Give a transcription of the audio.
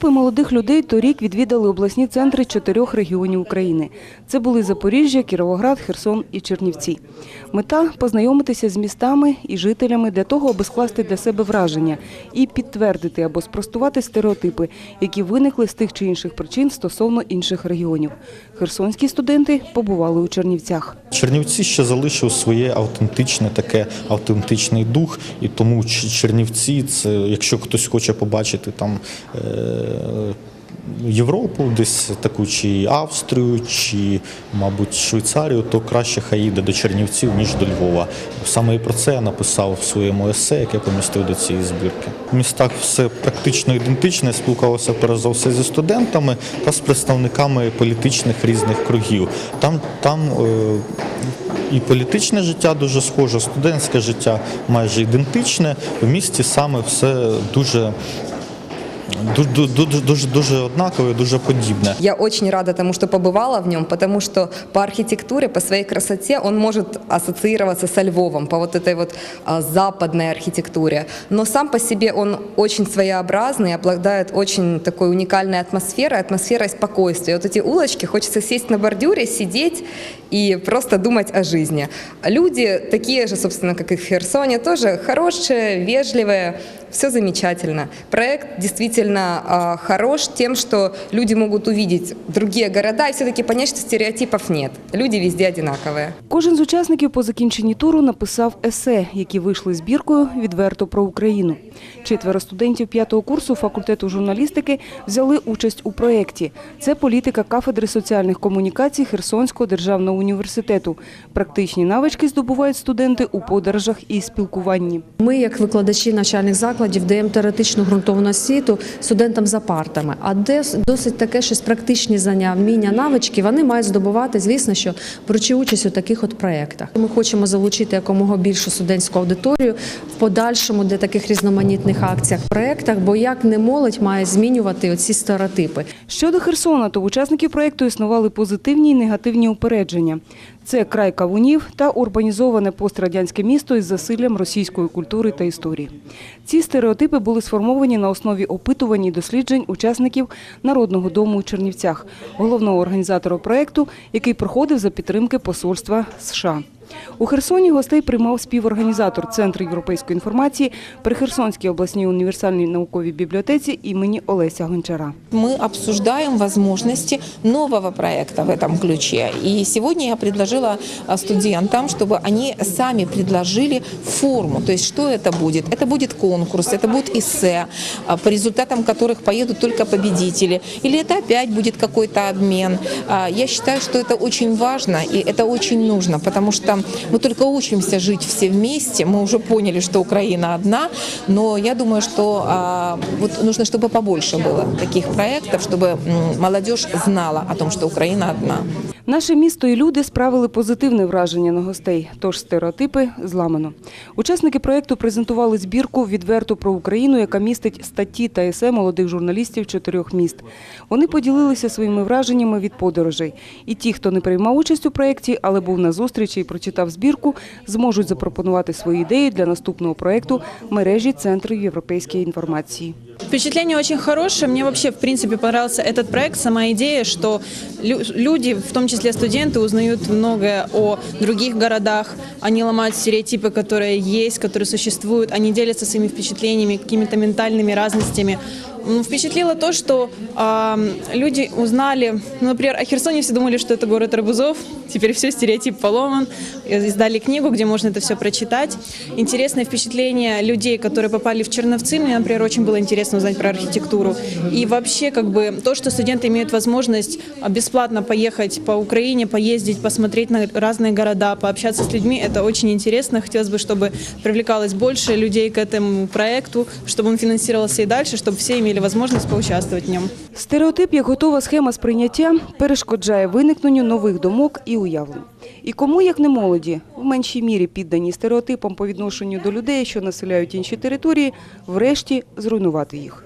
Групи молодих людей торік відвідали обласні центри чотирьох регіонів України. Це були Запоріжжя, Кіровоград, Херсон і Чернівці. Мета – познайомитися з містами і жителями для того, аби скласти для себе враження і підтвердити або спростувати стереотипи, які виникли з тих чи інших причин стосовно інших регіонів. Херсонські студенти побували у Чернівцях. Чернівці ще залишив своє автентичне таке автентичний дух, і тому Чернівці, це якщо хтось хоче побачити там. Е- Європу, десь таку чи Австрію, чи, мабуть, Швейцарію, то краще хай їде до Чернівців, ніж до Львова. Саме і про це я написав в своєму есе, яке помістив до цієї збірки. В містах все практично ідентичне. Я спілкувався перш за все зі студентами та з представниками політичних різних кругів. Там, там е, і політичне життя дуже схоже, студентське життя майже ідентичне. В місті саме все дуже. Дуже, дуже, дуже, дуже однакове, дуже подібне. Я очень рада тому, что побывала в нем, потому что по архитектуре, по своей красоте он может ассоциироваться со Львовом, по вот этой вот а, западной архитектуре. Но сам по себе он очень своеобразный, обладает очень такой уникальной атмосферой, атмосферой спокойствия. Вот эти улочки, хочется сесть на бордюре, сидеть и просто думать о жизни. Люди такие же, собственно, как и в Херсоне, тоже хорошие, вежливые, все замечательно. Проект действительно а, хорош тем, что люди могут увидеть другие города и все-таки понять, что стереотипов нет. Люди везде одинаковые. Кожен з учасників по закінченні туру написав есе, які вийшли збіркою «Відверто про Україну». Четверо студентів п'ятого курсу факультету журналістики взяли участь у проєкті. Це політика кафедри соціальних комунікацій Херсонського державного університету. Практичні навички здобувають студенти у подорожах і спілкуванні. Ми, як викладачі навчальних закладів, даємо теоретичну ґрунтовну освіту студентам за партами. А де досить таке щось практичні знання, вміння, навички, вони мають здобувати, звісно, що беручи участь у таких от проєктах. Ми хочемо залучити якомога більшу студентську аудиторію в подальшому для таких різноманітних акціях, проєктах, бо як не молодь має змінювати оці стереотипи. Щодо Херсона, то учасників проєкту існували позитивні і негативні упередження. Це край кавунів та урбанізоване пострадянське місто із засиллям російської культури та історії. Ці стереотипи були сформовані на основі опитувань і досліджень учасників Народного дому у Чернівцях, головного організатора проєкту, який проходив за підтримки посольства США. У Херсоні гостей приймав співорганізатор Центру європейської інформації при Херсонській обласній універсальній науковій бібліотеці імені Олеся Гончара. Мы обсуждаем возможности нового проекта в этом ключе. И сегодня я предложила а, студентам, чтобы они сами предложили форму. То есть что это будет? Это будет конкурс, это будет эссе, а, по результатам которых поедут только победители. Или это опять будет какой-то обмен. А, Я считаю, что это очень важно и это очень нужно, потому что мы только учимся жить все вместе. Мы уже поняли, что Украина одна, но я думаю, что а, вот нужно, чтобы побольше было таких проектов, чтобы м, молодежь знала о том, что Украина одна. Наше місто і люди справили позитивне враження на гостей, тож стереотипи зламано. Учасники проєкту презентували збірку «Відверто про Україну», яка містить статті та есе молодих журналістів чотирьох міст. Вони поділилися своїми враженнями від подорожей. І ті, хто не приймав участь у проєкті, але був на зустрічі і прочитав збірку, зможуть запропонувати свої ідеї для наступного проєкту мережі Центру європейської інформації. Впечатление очень хорошее. Мне вообще, в принципе, понравился этот проект. Сама идея, что лю- люди, в том числе студенты, узнают многое о других городах. Они ломают стереотипы, которые есть, которые существуют. Они делятся своими впечатлениями, какими-то ментальными разностями. Впечатлило то, что а, люди узнали, ну, например, о Херсоне все думали, что это город арбузов. Теперь все, стереотип поломан. Издали книгу, где можно это все прочитать. Интересное впечатление людей, которые попали в Черновцы. Мне, например, очень было интересно узнать про архитектуру. И вообще, как бы, то, что студенты имеют возможность а, бесплатно поехать по Украине, поездить, посмотреть на разные города, пообщаться с людьми, это очень интересно. Хотелось бы, чтобы привлекалось больше людей к этому проекту, чтобы он финансировался и дальше, чтобы все имели возможность поучаствовать в нем. Стереотип, як готова схема сприйняття, перешкоджає виникненню нових думок і уявлень. І кому, як не молоді, в меншій мірі піддані стереотипам по відношенню до людей, що населяють інші території, врешті зруйнувати їх.